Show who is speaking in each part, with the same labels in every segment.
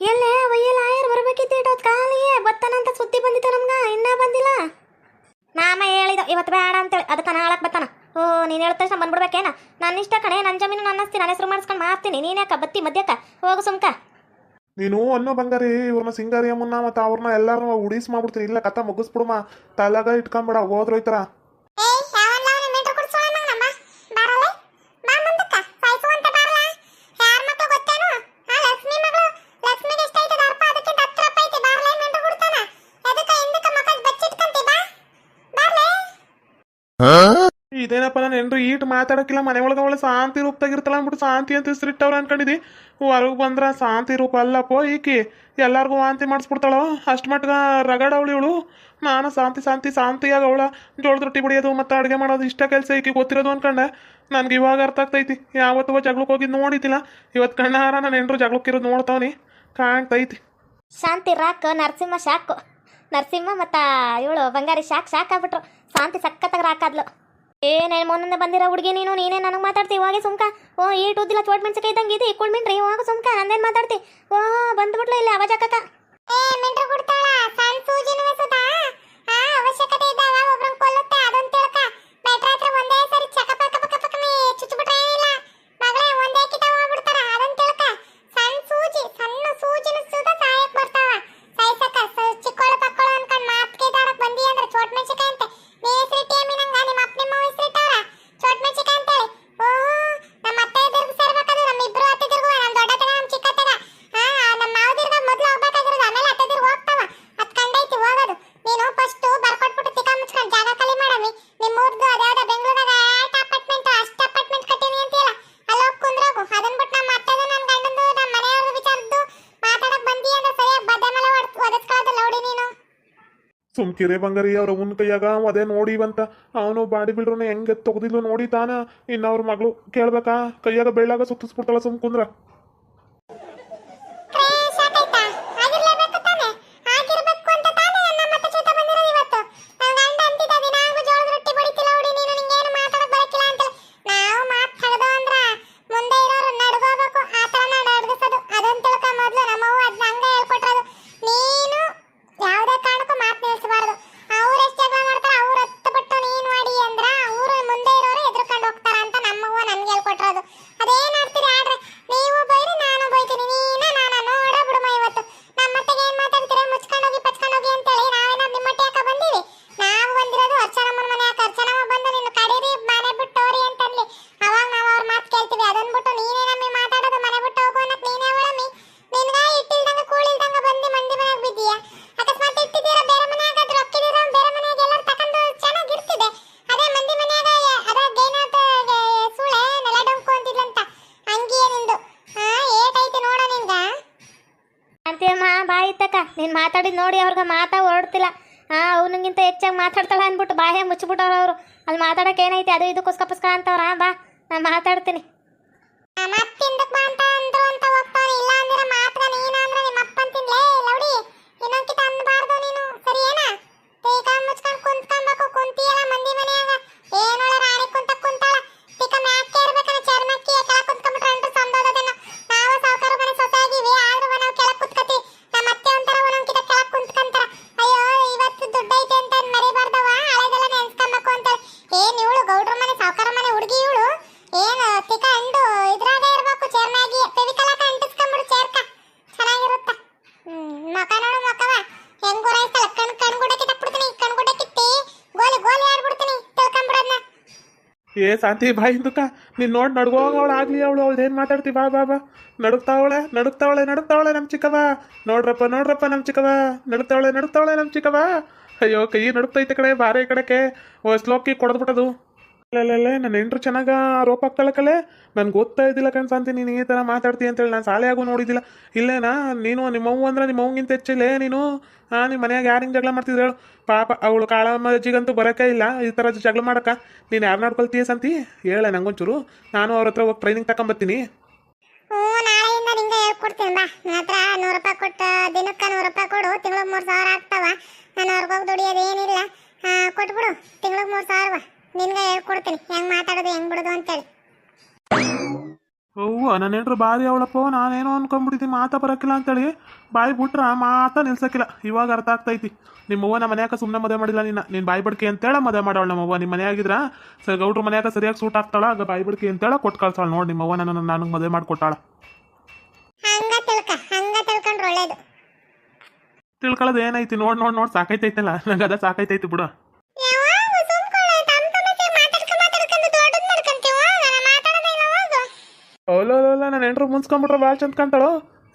Speaker 1: ಎಲ್ಲೇ ಒಯ್ಯಲ್ಲ ಆಯರ್ ಬರ್ಬೇಕಿತ್ತು ಇಟ್ಟೋತ್ ಕಾಲಿಗೆ. ಬತ್ತಾನಂತ ಸುದ್ದಿ ಬಂದಿತ್ತು ನಮ್ಗ, ಇನ್ನ ಬಂದಿಲ್ಲ. ನಾಮ ಹೇಳಿದ, ಇವತ್ತು ಬೇಡ ಅಂತೇಳಿ ಅದಕ್ಕೆ ಹಾಳಕ್ಕೆ ಬತ್ತಾನ ಓ, ನೀನು ಹೇಳಿದ ತಕ್ಷಣ ಬಂದ್ಬಿಡ್ಬೇಕೇನ? ನನ್ನ ಇಷ್ಟ ಕಣೆ ನನ್ನ ಜಮೀನು ನನ್ನ ಆಸ್ತಿ ನನ್ನ ಹೆಸರು ಮಾಡಿಸ್ಕೊಂಡು ಮಾಡ್ತೀನಿ ನೀನ್ಯಾಕ ಬತ್ತಿ ಮದ್ಯಕ್ಕ? ಹೋಗು ಸುಮ್ಕ.
Speaker 2: ನೀನು ಅನ್ನೋ ಬಂಗಾರಿ, ಇವ್ರನ್ನ ಸಿಂಗಾರಿ ಅಮ್ಮನ್ನ ಮತ್ತು ಅವ್ರನ್ನ ಎಲ್ಲಾರು ಉಡಿಸ್ ಮಾಡ್ಬಿಡ್ತೀನಿ. ಇಲ್ಲ ಕಥ ಮುಗಿಸ್ಬಿಡುಮ ತಲೆಗ ಇಟ್ಕೊಂಬೇಡ ಹೋದ್ರೋಯ್ತಾರ. ಇದೇನಪ್ಪ ನಾನು ಏನ್ರಿ ಈಟ್ ಮಾತಾಡೋಕ್ಕಿಲ್ಲ ಮನೆ ಒಳಗೆ ಅವಳು ಶಾಂತಿ ರೂಪದಾಗಿರ್ತಾಳ ಅಂದ್ಬಿಟ್ಟು ಶಾಂತಿ ಅಂತ ಹೆಸರಿಟ್ಟವ್ರು ಅನ್ಕೊಂಡಿದ್ದಿ. ಹೊರಗೆ ಬಂದ್ರೆ ಶಾಂತಿ ರೂಪ ಅಲ್ಲಪ್ಪ ಈಕಿ. ಎಲ್ಲರಿಗೂ ವಾಂತಿ ಮಾಡಿಸ್ಬಿಡ್ತಾಳೋ? ಅಷ್ಟು ರಗಡ ಅವಳು ಇವಳು. ನಾನು ಶಾಂತಿ ಶಾಂತಿ, ಶಾಂತಿಯಾಗಿ ಅವಳ. ಜೋಳದ ರೊಟ್ಟಿ ಬಿಡಿಯೋದು ಮತ್ತು ಅಡುಗೆ ಮಾಡೋದು ಇಷ್ಟ ಕೆಲಸ ಈಕಿ ಗೊತ್ತಿರೋದು ಅನ್ಕಂಡೆ. ನನಗೆ ಇವಾಗ ಅರ್ಥ ಆಗ್ತೈತಿ ಯಾವತ್ತು ಜಗಳಕ್ಕೆ ಹೋಗಿದ್ದು ನೋಡಿದ್ದಿಲ್ಲ. ಇವತ್ತು ಕಣ್ಣಾರ ನಾನು ಏನ್ರು ಜಗಳಕ್ಕಿರೋದು ನೋಡ್ತಾವನಿ. ಕಾಣ್ತೈತಿ
Speaker 1: ಶಾಂತಿ ರಾಕ್, ನರಸಿಂಹ ಶಾಕು. ನರಸಿಂಹ ಮತ್ತು ಇವಳು ಬಂಗಾರಿ ಶಾಕ್ ಶಾಕ್ ಆಗ್ಬಿಟ್ರು. ಶಾಂತಿ ಸಖತ್ತಾಗಿ ರಾಕಾದ್ಲು ಏನೇ ಮೊನ್ನೆ ಬಂದಿರೋ ಹುಡುಗಿ ನೀನು, ನೀನೇ ನನಗೆ ಮಾತಾಡ್ತಿ. ಇವಾಗ ಸುಮ್ಕ. ಓ ಈಟ್ ಉದ್ದಿಲ್ಲ ಚೋಟ್ ಮೆಣಸಿಗೆ ಇದ್ದಂಗೆ ಇದೆ, ಇಕ್ಕೊಳ್ ಮಿಂಟ್ರಿ ಇವಾಗ ಸುಮ್ಕ, ನಂದೇನ್ ಮಾತಾಡ್ತಿ? ಓ, ಬಂದ್ಬಿಟ್ಲು ಇಲ್ಲಿ ಅವಜಾಕಕ್ಕ ಏ, ಮಿಂಟ್ರು ಕೊಡ್ತಾಳ ಸಣ್ಣ ಸೂಜಿನ ಆ, ಅವಶ್ಯಕತೆ ಇದ್ದಾಗ ಒಬ್ರನ್ನ ಕೊಲ್ಲುತ್ತೆ ಅದನ್ನ ತಿಳ್ಕ ಬೆಟ್ರ ಹತ್ರ ಒಂದೇ ಸರಿ ಚಕ ಪಕ ಪಕ ಪಕನೆ ಚುಚ್ಚುಬಿಟ್ರೆ ಇಲ್ಲ ಮಗಳೇ ಒಂದೇ ಕಿತ ಹೋಗ್ಬಿಡ್ತಾರ ಅದನ್ನ ತಿಳ್ಕ ಸಣ್ಣ ಸೂಜಿ ಸಣ್ಣ ಸೂಜಿನ ಸುಧಾ ಸಾಯಕ್ ಬರ್ತಾವ ಸಾಯ್ಸಕ್ಕ ಸ- ಚಿಕ್ಕೋಳು ಪಕ್ಕೋಳು ಅನ್ಕೊಂಡ್ ಮಾತ್ ಕೇದಾಡಕ್ ಬಂದಿ ಅಂದ್ರೆ ಚೋಟ್ ಮೆಣಸಿಕಾಯಿ ಅಂತೆ ನೀ ಹೆಸರಿಟ್ಟಿ ನಂಗ ನಿಮ್ಮ ಅಪ್ಪ ನಿಮ್ಮ ಹೆಸರಿಟ್ಟವ್ರ ಚೋಟ್ ಮೆಣಸಿಕಾಯಿ ಅಂತೇಳಿ ಓ ನಮ್ಮ ಅತ್ತೆ ಎದುರು ಸೇರ್ಬೇಕಾದ್ರೆ ನಮ್ಮ ಇಬ್ರು ಅತ್ತೆ ಎದುರು ನಮ್ಮ ದೊಡ್ಡ ತಗ ನಮ್ಮ ಚಿಕ್ಕ ತಗ ಹಾ ನಮ್ಮ ಮಾವದಿರ್ಗ ಮೊದ್ಲು ಹೋಗ್ಬೇಕಾಗಿರೋದು ಆಮೇಲೆ ಅತ್ತೆ ಎದುರು ಹೋಗ್ತಾವ ಅದ್ ಕಂಡೈತಿ ಹೋಗೋದು ನೀನು ಫಸ್ಟ್ ಬರ್ಕೊಟ್ಬಿಟ್ಟು ತಿಕ್ಕ ಮುಚ್ಕೊಂಡು ಜಾಗ ಖಾಲಿ ಮಾಡಮಿ ನಿಮ್ಮ ಊರ್ದು ಅದ್ಯಾವ್ದ ಬೆಂಗಳೂರಾಗ ಆಟ್ ಅಪಾರ್ಟ್ಮೆಂಟ್ ಅಷ್ಟ ಅಪಾರ್ಟ್ಮೆಂಟ್ ಕಟ್ಟೀನಿ ಅಂತೀಯಲ್ಲ ಅಲ್ಲಿ ಹೋಗಿ ಕುಂದ್ರೋಗು ಅದನ್ನ ಬಿಟ್ಟು ನಮ್ಮ ಅತ್ತೆದು ನನ್ನ ಗಂಡಂದು ನಮ್ಮ ಮನೆಯವ್ರ ವಿಚಾರದ್ದು ಮಾತಾಡಕ್ ಬಂದಿ ಅಂದ್ರೆ ಸರಿಯಾಗಿ ಬದ್ದೆ ಮೇಲೆ ಒದಸ್ಕೊಳ್ಳೋದು ಲೌಡಿ ನೀನು
Speaker 2: ಸುಮ್ಕಿರೆ ಬಂಗಾರಿ ಅವ್ರ ಮುನ್ ಕೈಯಾಗ ಅದೇ ನೋಡಿವಂತ. ಅವನು ಬಾಡಿ ಬಿಲ್ಡ್ರನ್ನ ಹೆಂಗೆ ತೆಗ್ದಿದ್ಲು ನೋಡಿ ತಾನ. ಇನ್ನು ಅವ್ರ ಮಗಳು ಕೇಳ್ಬೇಕಾ? ಕೈಯಾಗ ಬೆಳ್ಳಾಗ ಸುತ್ತಿಸ್ಬಿಡ್ತಾಳ ಸುಮ್ ಕುಂದ್ರ.
Speaker 1: ನೀನು ಮಾತಾಡಿದ್ ನೋಡಿ ಅವ್ರಿಗೆ ಮಾತಾ ಹೊರಡ್ತಿಲ್ಲ. ಹಾಂ ಅವನಿಗಿಂತ ಹೆಚ್ಚಾಗಿ ಮಾತಾಡ್ತಾಳೆ ಅಂದ್ಬಿಟ್ಟು ಬಾಯ ಮುಚ್ಚಿಬಿಟ್ಟವ್ರು ಅವರು. ಅಲ್ಲಿ ಮಾತಾಡಕ್ಕೆ ಏನೈತಿ? ಅದು ಇದು ಕುಸ್ಕ ಪುಸ್ಕ ಅಂತವ್ರ? ಬಾ, ನಾನು ಮಾತಾಡ್ತೀನಿ.
Speaker 2: ಏ ಶಾಂತಿ ಬಾಯಿ ಹಿಂದುಕ. ನೀನ್ ನೋಡಿ ನಡ್ಗೋಗ ಅವಳು ಆಗ್ಲಿ, ಅವಳು ಅವಳು ಏನು ಮಾತಾಡ್ತಿ, ಬಾ ಬಾ ಬಾ. ನಡುಕ್ತಾವಳೆ ನಡುಕ್ತಾವಳೆ ನಡುಕ್ತಾವಳೆ ನಮ್ಮ ಚಿಕ್ಕವ. ನೋಡ್ರಪ್ಪ ನೋಡ್ರಪ್ಪ ನಮ್ಮ ಚಿಕ್ಕವ. ನಡುತ್ತಾವಳೆ ನಡುತ್ತಾವಳೆ ನಮ್ಮ ಚಿಕ್ಕವ. ಅಯ್ಯೋ, ಕೈ ನಡುಕ್ತೈತೆ ಕಡೆ ಬಾರೆ ಈ ಸ್ಲೋಕಿ ಕೊಡದ್ಬಿಟ್ಟದು. ಅಲ್ಲಲ್ಲೇ ನನ್ನ ಹೆಂಡ್ರು ಚೆನ್ನಾಗ ರೋಪ್ ಹಾಕ್ತಾಳೆ ಕಲೆ? ನನ್ಗೆ ಗೊತ್ತಾ ಇದ್ದಿಲ್ಲ ಕಣ್ಸಂತಿ ನೀನು ಈ ಥರ ಮಾತಾಡ್ತೀಯ ಅಂತೇಳಿ ನಾನು ಶಾಲೆಯಾಗೂ ನೋಡಿದ್ದಿಲ್ಲ. ಇಲ್ಲೇನಾ ನೀನು ನಿಮ್ಮ ಅವ್ವ ಅಂದ್ರೆ ನಿಮ್ಮ ಅವ್ಗಿಂತ ಹೆಚ್ಚಿಲ್ಲೇ ನೀನು ಹಾಂ ನಿಮ್ಮ ಮನ್ಯಾಗ ಯಾರು ಜಗಳ ಮಾಡ್ತಿದ್ರು ಹೇಳು. ಪಾಪ ಅವಳು ಕಾಳಮ್ಮ ಅಜ್ಜಿಗಂತೂ ಬರೋಕೆ ಇಲ್ಲ ಈ ಥರ ಜಗಳ ಮಾಡಕ್ಕ ನೀನು ಯಾರು ನೋಡ್ಕೊಳ್ತೀಯ ಸಂತಿ ಹೇಳ ನಂಗೊಂಚೂರು. ನಾನು ಅವ್ರ ಹತ್ರ ಹೋಗಿ ಟ್ರೈನಿಂಗ್ ತಗೊಂಬತ್ತೀನಿ
Speaker 1: ಹ್ಞೂ ಹೇಳ್ಕೊಡ್ತೀನಿ ಬಾ. ನನ್ನ ಹತ್ರ ನೂರು ರೂಪಾಯಿ ಕೊಟ್ಟು ದಿನಕ್ಕೆ ನೂರು ರೂಪಾಯಿ ಕೊಡು. ತಿಂಗಳಿಗೆ ಮೂರು ಸಾವಿರ ಆಗ್ತಾವ. ನಾನು ಅವ್ರಿಗೆ ದುಡಿಯೋದು ಏನಿಲ್ಲ. ಆ, ಕೊಟ್ಬಿಡು. ತಿಂಗಳಿಗೆ ಮೂರು ಸಾವಿರ. ನಿನ್ಗೆ ಹೇಳ್ಕೊಡ್ತೀನಿ. ಹೆಂಗ್ ಮಾತಾಡೋದು ಹೆಂಗ್ ಬಿಡೋದು ಅಂತೇಳಿ.
Speaker 2: ಅವ್ವ ನನ್ನ ಹೆಂಡ್ರು ಬಾರಿ ಅವಳಪ್ಪ. ನಾನೇನೋ ಅನ್ಕೊಂಡ್ಬಿಟ್ಟಿದ್ದೀನಿ. ಮಾತಾ ಬರೋಕ್ಕಿಲ್ಲ ಅಂತೇಳಿ. ಬಾಯಿ ಬಿಟ್ರ ಮಾತ ನಿಲ್ಸಕ್ಕಿಲ್ಲ. ಇವಾಗ ಅರ್ಥ ಆಗ್ತೈತಿ. ನಿಮ್ಮ ಅವ್ವ ನಮ್ಮ ಮನ್ಯಾಗ ಸುಮ್ಮನೆ ಮದುವೆ ಮಾಡಿಲ್ಲ ನಿನ್ನ. ನೀನು ಬಾಯಿ ಬಡ್ಕೆ ಅಂತೇಳ ಮದುವೆ ಮಾಡೋಳು ನಮ್ಮ ಅವ್ವ ನಿಮ್ಮ ಮನೆಯಾಗಿದ್ರ ಸರ್ ಗೌಡ್ರ ಮನ್ಯಾಗ ಸರಿಯಾಗಿ ಸೂಟ್ ಆಗ್ತಾಳ ಆಗ ಬಾಯಿ ಬಡ್ಕೆ ಅಂತೇಳ ಕೊಟ್ಟು ಕಳ್ಸಾಳ ನೋಡಿ ನಿಮ್ಮ ಅವ್ವ ನನ್ನ ನನಗೆ ಮದುವೆ ಮಾಡಿಕೊಟ್ಟಾಳ.
Speaker 1: ಹಂಗ ತಿಳ್ಕ ಹಂಗ ತಿಳ್ಕೊಂಡ್ರೆ ಒಳ್ಳೇದು.
Speaker 2: ತಿಳ್ಕೊಳ್ಳೋದು ಏನೈತಿ ನೋಡಿ ನೋಡಿ ನೋಡಿ. ಸಾಕೈತೈತಲ್ಲ ನಂಗೆ ಅದ ಸಾಕೈತೈತಿ ಬಿಡು
Speaker 1: ಯಾವಾಗ ಸುಮ್ಕೊಳ್ಳೆ ತಮ್ಮ ತಮ್ಮಕ್ಕೆ ಮಾತಾಡ್ಕೊಂಡ್ ಮಾತಾಡ್ಕೊಂಡು ದೊಡ್ಡದ್ ಮಾಡ್ಕೊಂತೀವ ನಾನು ಮಾತಾಡೋದೇ ಇಲ್ಲ ಹೋಗು
Speaker 2: ಓಲೋಲೋಲ ನನ್ನ ಹೆಂಡ್ರು ಮುನ್ಸ್ಕೊಂಬಿಟ್ರೆ ಭಾಳ ಚಂದ ಕಾಣ್ತಾಳು?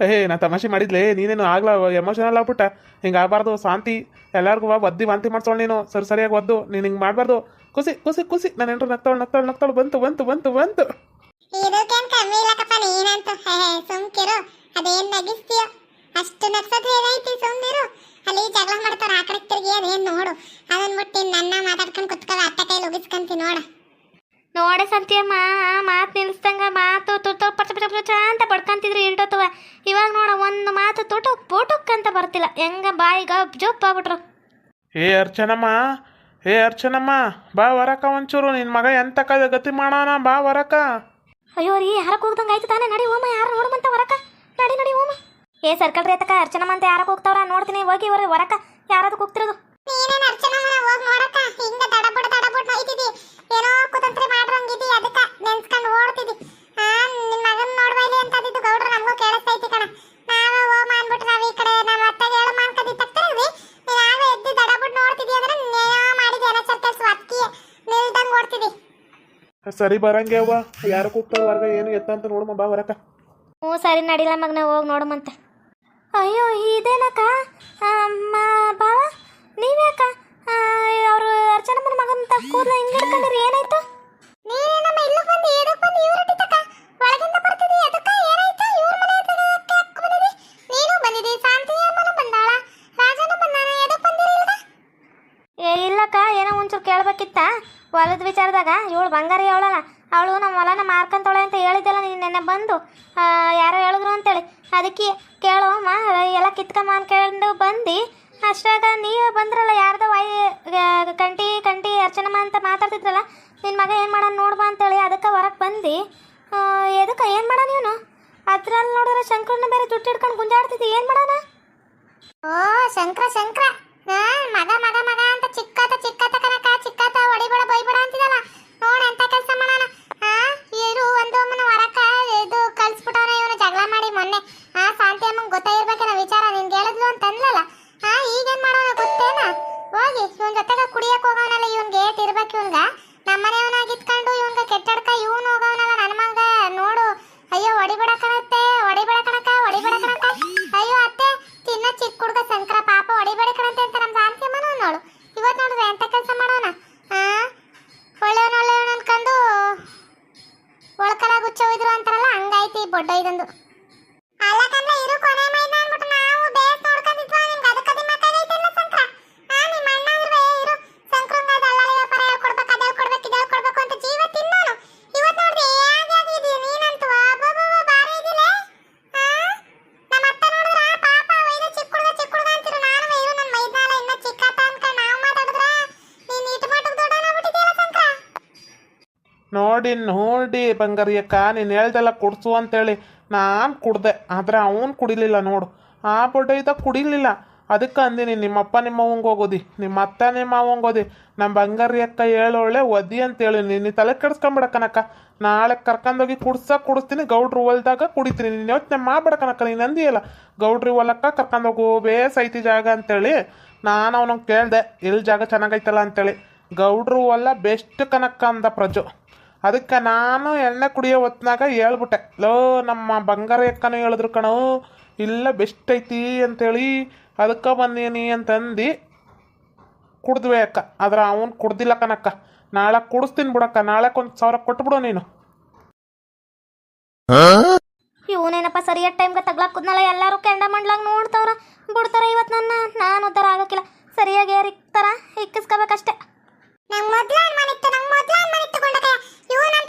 Speaker 2: ಏ, ನಾ ತಮಾಷೆ ಮಾಡಿದ್ಲೆ, ನೀನೇನು ಆಗ್ಲ ಎಮೋಷನಲ್ ಆಗ್ಬಿಟ್ಟ. ಹಿಂಗೆ ಆಗಬಾರ್ದು, ಶಾಂತಿ. ಎಲ್ಲರಿಗೂ ಒದ್ದಿ ವಾಂತಿ ಮಾಡ್ಸೋಳು ನೀನು. ಸರಿ ಸರಿಯಾಗಿ ಒದ್ದು, ನೀನು ಹಿಂಗೆ ಮಾಡಬಾರ್ದು. ಖುಷಿ ಖುಷಿ ಖುಷಿ ನನ್ನ ಎಂಟ್ರು ನಗ್ತಾಳು ನಗ್ತಾಳು ನಗ್ತಾಳು. ಬಂತು ಬಂತು ಬಂತು ಬಂತು.
Speaker 1: ಇದಕ್ಕೇನ್ ಕಮ್ಮಿ ಇಲ್ಲಕಪ್ಪ ನೀನಂತ. ಸುಮ್ಕಿರು. ಅದೇನ್ ನಗಿಸ್ತೀಯ? ಅಷ್ಟು ನಗ್ಸೋದು ಏನೈತಿ ಸುಮ್ನಿರು. ಅಲ್ಲಿ ಜಗಳ ಮಾಡ್ತಾರ ಆ ಕಡೆ ಅದೇನ್ ನೋಡು. ಅದನ್ ಬಿಟ್ಟು ನನ್ನ ಮಾತಾಡ್ಕೊಂಡು ಕುತ್ಕೊಳ್ಳೋ ಅತ್ತ ಕೈಲಿ ಉಗಿಸ್ಕಂತಿ ನೋಡ.
Speaker 3: ನೋಡೆ ಸಂತಿಯಮ್ಮ ಮಾತು ನಿಲ್ಲಿಸ್ದಂಗ ಮಾತು ತುಟ್ಟು ಪಚ್ಚ ಪಚ್ಚ ಪಚ ಅಂತ ಬಡ್ಕಂತಿದ್ರು ಇರ್ಡೋತವ ಇವಾಗ ನೋಡ ಒಂದು ಮಾತು ತುಟು ಪುಟುಕ್ ಅಂತ ಬರ್ತಿಲ್ಲ. ಹೆಂಗ ಬಾಯಿಗ ಜೋಪ್ ಆಗ್ಬಿಟ್ರು.
Speaker 2: ಏ ಅರ್ಚನಮ್ಮ ಏ ಅರ್ಚನಮ್ಮ ಬಾ ವರಕ ಒಂಚೂರು. ನಿನ್ನ ಮಗ ಎಂತ ಕದ ಗತಿ ಮಾಡೋಣ ಬಾ ವರಕ.
Speaker 3: ಅಯ್ಯೋ ರೀ ಯಾರಕ್ಕೆ ಹೋಗ್ದಂಗೆ ಆಯ್ತು ತಾನೇ. ನಡಿ ಓಮ ಯಾರು ನೋಡುಮಂತ ವರಕ? ನಡಿ ನಡಿ ಓಮ ಏ ಸರ್ಕಲ್ ರೀ ಅತಕ ಅರ್ಚನಮ್ಮ ಅಂತ ಯಾರಕ್ಕೆ ಹೋಗ್ತಾವ್ರ? ನೋಡ್ತೀನಿ ಹೋಗಿ ಇವ್ರ ವರಕ. ಯಾರದು ಹೋಗ್ತಿರೋದು
Speaker 1: ನೀನೇನ ಅರ್ಚನಮ್ಮ ಹೋಗ್ ನೋಡಕ ಹಿಂಗ ದಡಬಡ ದಡಬಡ ನೈತಿದಿ ಏನೋ ಕುತಂತ್ರಿ ಮಾಡ್ರಂಗಿದ್ದಿ ಅದಕ್ಕ ನೆನ್ಸ್ಕೊಂಡು ಓಡ್ತಿದಿ. ಆ ನಿನ್ ಮಗನ್ ನೋಡ್ಬೈಲಿ ಅಂತ ಅಂದಿದ್ದು ಗೌಡ್ರು ನಮಗೂ ಕೇಳಿಸ್ತೈತಿ ಕಣ. ನಾವ ಓ ಅನ್ಬಿಟ್ಟು ನಾವ್ ಈ ಕಡೆ ನಮ್ಮ ಅತ್ತೆಗೆ ಹೇಳು ಮಾಡ್ಕದಿ ತಕ್ತಿದ್ವಿ. ನಾವೇ ಎದ್ದು ದಡಬಿಟ್ಟು ನೋಡ್ತಿದ್ದಿ ಅಂದ್ರೆ ನೇಯ ಮಾಡಿದ ಏನೋ ಸರ್ಕಲ್ಸ್ ಅಕ್ಕಿ ನಿಲ್ದಂಗ್ ಓಡ್ತಿದಿ.
Speaker 2: ಸರಿ ಬರಂಗೆ ಅವ್ವ. ಯಾರು ಕೂಗ್ತಾವ ಹೊರಗ ಏನು ಎತ್ತ ಅಂತ ನೋಡಮ್ಮ ಬಾ ಹೊರಕ
Speaker 3: ಹ್ಞೂ ಸರಿ ನಡಿಲ್ಲ ನಾವು ಹೋಗಿ ನೋಡಮ್ಮಂತ ಅಯ್ಯೋ ಇದೇನಕ್ಕ? ಅಮ್ಮ ಬಾವ ನೀವ್ಯಾಕ? ಮಗನ ಕೂದಲು ಹಿಂಗೆ ಹಿಡ್ಕೊಂಡಿರಿ ಏನಾಯ್ತು?
Speaker 1: ನೀನೇ ಇಲ್ಲಕ್ ಬಂದು ಇವ್ರ ಒಳಗಿಂದ ಬರ್ತಿದಿ ಅದಕ್ಕ ಏನಾಯ್ತು? ಇವ್ರ ಮನೆ ಅಕ್ಕ ಬಂದಿದಿ? ನೀನು ಬಂದಿದಿ ಶಾಂತಿ ಅಮ್ಮನ ಬಂದಾಳ. ರಾಜನ ಬಂದಾನ ಎದಕ್ ಬಂದಿರಿ
Speaker 3: ಏ ಇಲ್ಲಕ್ಕ ಏನೋ ಒಂಚೂರು ಕೇಳ್ಬೇಕಿತ್ತ? ಹೊಲದ ವಿಚಾರದಾಗ ಇವಳು ಬಂಗಾರಿ ಅವಳಲ್ಲ. ಅವಳು ನಮ್ಮ ಹೊಲನ ಮಾರ್ಕಂತಾಳೆ ಅಂತ ಹೇಳಿದ್ದಲ್ಲ ನೀನು ನೆನ್ನೆ ಬಂದು. ಯಾರೋ ಹೇಳಿದ್ರು ಅಂತೇಳಿ. ಅದಕ್ಕೆ ಕೇಳು ಮಾ ಎಲ್ಲ ಕಿತ್ಕೊಂಬ ಅನ್ಕೊಂಡು ಬಂದು. ಅಷ್ಟಾಗ ನೀವು ಬಂದ್ರಲ್ಲ, ಯಾರ್ದೋ ವಾಯಿ ಕಂಟಿ ಕಂಟಿ ಅರ್ಚನಮ್ಮ ಅಂತ ಮಾತಾಡ್ತಿದ್ರಲ್ಲ ನಿನ್ನ ಮಗ ಏನು ಮಾಡೋಣ ನೋಡ್ಬಾ ಅಂತೇಳಿ ಅದಕ್ಕೆ ಹೊರಗೆ ಬಂದು. ಎದಕ್ಕೆ, ಏನು ಮಾಡೋಣ ಇವನು? ಅದ್ರಲ್ಲಿ ನೋಡಿದ್ರೆ ಶಂಕರನ ಬೇರೆ ಜುಟ್ಟು ಹಿಡ್ಕೊಂಡು ಗುಂಜಾಡ್ತಿದ್ದಿ, ಏನು ಮಾಡೋಣ
Speaker 1: ಓ, ಶಂಕರ ಶಂಕರ. ಮಗ ಮಗ ಮಗ. ನೋಡಿ ನೋಡಿ
Speaker 2: ಬಂಗಾರಿಯಕ್ಕ ನೀನು ಹೇಳ್ದೆಲ್ಲ ಕುಡ್ಸು ಅಂತೇಳಿ ನಾನು ಕುಡ್ದೆ. ಆದರೆ ಅವನು ಕುಡಿಲಿಲ್ಲ ನೋಡು. ಆ ಬೊಡ್ಡೈದ ಕುಡಿಲಿಲ್ಲ. ಅದಕ್ಕೆ ಅಂದಿನಿ, ನಿಮ್ಮಪ್ಪ ನಿಮ್ಮ ಹೋಗೋದಿ? ನಿಮ್ಮ ಅತ್ತ ನಿಮ್ಮ ಹೋದಿ ನಮ್ಮ ಬಂಗಾರಿ ಅಕ್ಕ ಹೇಳೋಳೆ ಒದಿ ಅಂತೇಳಿ ನೀನು ತಲೆ ಕೆಡಿಸ್ಕೊಂಬಿಡ ನಾಳೆ ಕರ್ಕೊಂಡೋಗಿ ಕುಡ್ಸಕ್ಕೆ ಕುಡಿಸ್ತೀನಿ, ಗೌಡ್ರು ಹೊಲ್ದಾಗ ಕುಡಿತೀನಿ. ನೀನು ಯೋಚನೆ ಮಾಡ್ಬೇಡ ಕನಕ ನೀನು ಅಂದಿಯಲ್ಲ ಗೌಡ್ರಿ ಹೊಲಕ್ಕ ಕರ್ಕೊಂಡೋಗು ಬೇಸ್ ಐತಿ ಜಾಗ ಅಂತೇಳಿ ನಾನು ಅವನಿಗೆ ಕೇಳಿದೆ ಎಲ್ಲಿ ಜಾಗ ಚೆನ್ನಾಗೈತಲ್ಲ? ಅಂತೇಳಿ. ಗೌಡ್ರು ಹೊಲ ಬೆಸ್ಟ್ ಕನಕ ಅಂದ ಪ್ರಜು. ಅದಕ್ಕೆ ನಾನು ಎಣ್ಣೆ ಕುಡಿಯೋ ಹೊತ್ನಾಗ ಹೇಳ್ಬಿಟ್ಟೆ ಲೋ ನಮ್ಮ ಬಂಗಾರ ಅಕ್ಕನೂ ಹೇಳಿದ್ರು ಕಣೋ ಇಲ್ಲ ಬೆಸ್ಟ್ ಐತಿ ಅಂತೇಳಿ ಅದಕ್ಕೆ ಬಂದೀನಿ ಅಂತಂದು ಕುಡಿದ್ವಿ ಅಕ್ಕ ಆದ್ರೆ ಅವನು ಕುಡ್ದಿಲ್ಲ ಕಣಕ್ಕ ನಾಳೆ ಕುಡಿಸ್ತೀನಿ ಬಿಡಕ್ಕ ನಾಳೆ ಒಂದು ಸಾವಿರ ಕೊಟ್ಬಿಡು ನೀನು.
Speaker 3: ಇವನೇನಪ್ಪ ಸರಿಯಾದ ಟೈಮ್ಗೆ ತಗ್ಲಾಕ್ ಕುದ್ನಲ್ಲ ಎಲ್ಲರೂ ಕೆಂಡ ಮಂಡ್ಲಾಗ ನೋಡ್ತಾವ್ರ ಬಿಡ್ತಾರ ಇವತ್ತು ನನ್ನ ನಾನು ಉದ್ದಾರ ಆಗೋಕ್ಕಿಲ್ಲ ಸರಿಯಾಗಿ ಯಾರಿಕ್ತಾರ ಇಕ್ಕಿಸ್ಕೋಬೇಕಷ್ಟೇ
Speaker 1: ನಂಗ್ ಮೊದ್ಲ ಮನೆ ಇತ್ತು ನಂಗ್ ಮನೆ ಇವನಂತ ಕೆಲಸ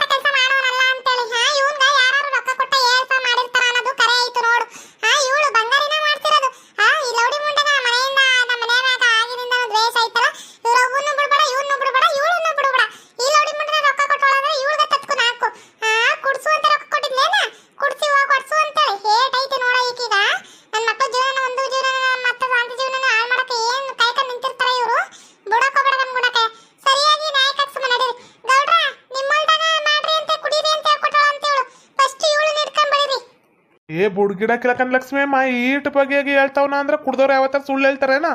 Speaker 2: ಏ ಬುಡ್ಗಿಡ ಕಿಲಕನ್ ಲಕ್ಷ್ಮಿ ಮಾ ಈಟ್ ಬಗೆಯಾಗಿ ಹೇಳ್ತಾವ್ನ ಅಂದ್ರೆ ಕುಡ್ದವ್ರು ಯಾವತ್ತಾರ ಸುಳ್ಳು ಹೇಳ್ತಾರೇನ?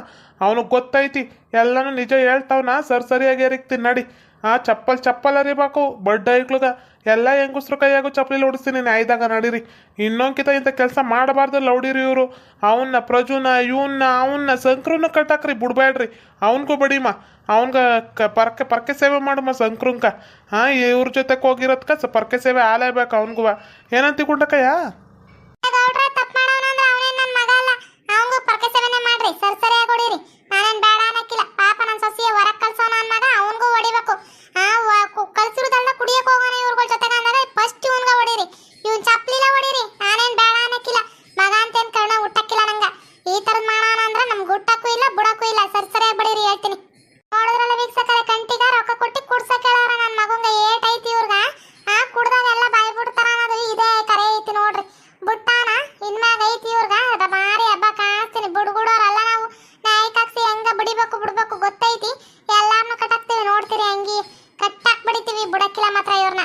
Speaker 2: ಅವನಿಗೆ ಗೊತ್ತೈತಿ, ಎಲ್ಲಾನು ನಿಜ ಹೇಳ್ತಾವ್ನ, ಸರ್ ಸರಿಯಾಗಿ ಎರಿಕ್ತೀನಿ ನಡಿ. ಆ ಚಪ್ಪಲ್ ಚಪ್ಪಲ್ ಅರಿಬೇಕು, ಬಡ್ಡ ಐಕ್ಳಗ ಎಲ್ಲ ಹೆಂಗುಸ್ರು ಕೈಯಾಗು ಚಪ್ಪಲಿ ಓಡಿಸ್ತೀನಿ ನಾಯ್ದಾಗ ನಡೀರಿ. ಇನ್ನೊಂಕಿತ ಇಂಥ ಕೆಲಸ ಮಾಡಬಾರ್ದು, ಲೌಡಿರಿ ಇವರು. ಅವನ್ನ ಪ್ರಜುನ ಇವನ್ನ ಅವನ್ನ ಸಂಕ್ರೂನ ಕಟ್ಟಾಕ್ರಿ ಬಿಡ್ಬೇಡ್ರಿ ಅವನಿಗೂ ಬಡಿಮ. ಅವನ್ಗ ಕ ಪರ್ಕೆ ಪರ್ಕೆ ಸೇವೆ ಮಾಡಮ್ಮ ಸಂಕ್ರೂನ್ಕ. ಹಾಂ ಇವ್ರ ಜೊತೆಗೆ ಹೋಗಿರೋದ್ಕ ಸ ಪರ್ಕೆ ಸೇವೆ ಆಲೇಬೇಕು ಅವನಿಗೂ ಏನಂತಿ ಗುಂಡಕ್ಕಯ್ಯ
Speaker 1: ಗೌಡ್ರ ತಪ್ಪು ಮಾಡೋಣ ಅಂದ್ರೆ ಅವನೇನ್ ನನ್ನ ಮಗ ಅಲ್ಲ ಅವಂಗೂ ಪರ್ಕೆ ಸೇವನೆ ಮಾಡ್ರಿ ಸರ್ ಸರಿಯಾಗಿ ಹೊಡೀರಿ ನಾನೇನ್ ಬೇಡ ಅನ್ನಕ್ಕಿಲ್ಲ ಪಾಪ ನನ್ನ ಸೊಸೆಯ ಹೊರಗ್ ಕಳ್ಸೋ ನನ್ನ ಮಗ ಅವನ್ಗೂ ಹೊಡಿಬೇಕು ಆ ವ- ಕು- ಕಳ್ಸಿರೋದಲ್ಲ ಕುಡಿಯಕ್ ಹೋಗೋಣ ಇವ್ರಗಳ ಜೊತೆಗೆ ಅಂದಾಗ ಫಸ್ಟ್ ಇವನ್ಗ ಹೊಡೀರಿ ಇವ್ನ್ ಚಪ್ಲಿಲ ಹೊಡೀರಿ ನಾನೇನ್ ಬೇಡ ಅನ್ನಕ್ಕಿಲ್ಲ ಮಗ ಅಂತೇನ್ ಕರ್ಣ ಹುಟ್ಟಕ್ಕಿಲ್ಲ ನಂಗ ಈ ತರದ್ ಮಾಡೋಣ ಅಂದ್ರೆ ನಮ್ಗೆ ಹುಟ್ಟಕ್ಕೂ ಇಲ್ಲ ಬುಡಕ್ಕೂ ಇಲ್ಲ ಸರ್ ಸರಿಯಾಗಿ ಬಡೀರಿ ಹೇಳ್ತೀನಿ ನೋಡಿದ್ರಲ್ಲ ವೀಕ್ಷಕರ ಕಂಟಿಗ ರೊಕ್ಕ ಕೊಟ್ಟು ಕುಡ್ಸಕ್ ಹೇಳಾರ ನನ್ನ ಮಗಂಗ ಏಟ್ ಐತಿ ಇವ್ರಗ ಆ ಕುಡ್ದಾಗ ಎಲ್ಲ ಬಾಯಿ ಬಿಡ್ತಾರ ಅನ್ನೋದು ಇದೇ ಕರೆ ಐತಿ ನೋಡ್ರಿ ಬುಟ್ಟಾನ ಇನ್ಮ್ಯಾಗ ಐತಿ ಇವ್ರಗ ಅದ ಮಾರಿ ಹಬ್ಬ ಕಾಸ್ತೀನಿ ಬುಡ್ಗುಡೋರಲ್ಲ ನಾವು ನಾಯಿಕಾಕ್ಸಿ ಹೆಂಗ ಬಿಡಿಬೇಕು ಬಿಡ್ಬೇಕು ಗೊತ್ತೈತಿ ಎಲ್ಲಾರ್ನು ಕಟ್ಟಾಕ್ತಿವಿ ನೋಡ್ತೀರಿ ಹಂಗಿ ಕಟ್ಟಾಕ್ ಬಿಡಿತೀವಿ ಬುಡಕ್ಕಿಲ್ಲ ಮಾತ್ರ ಇವ್ರನ್ನ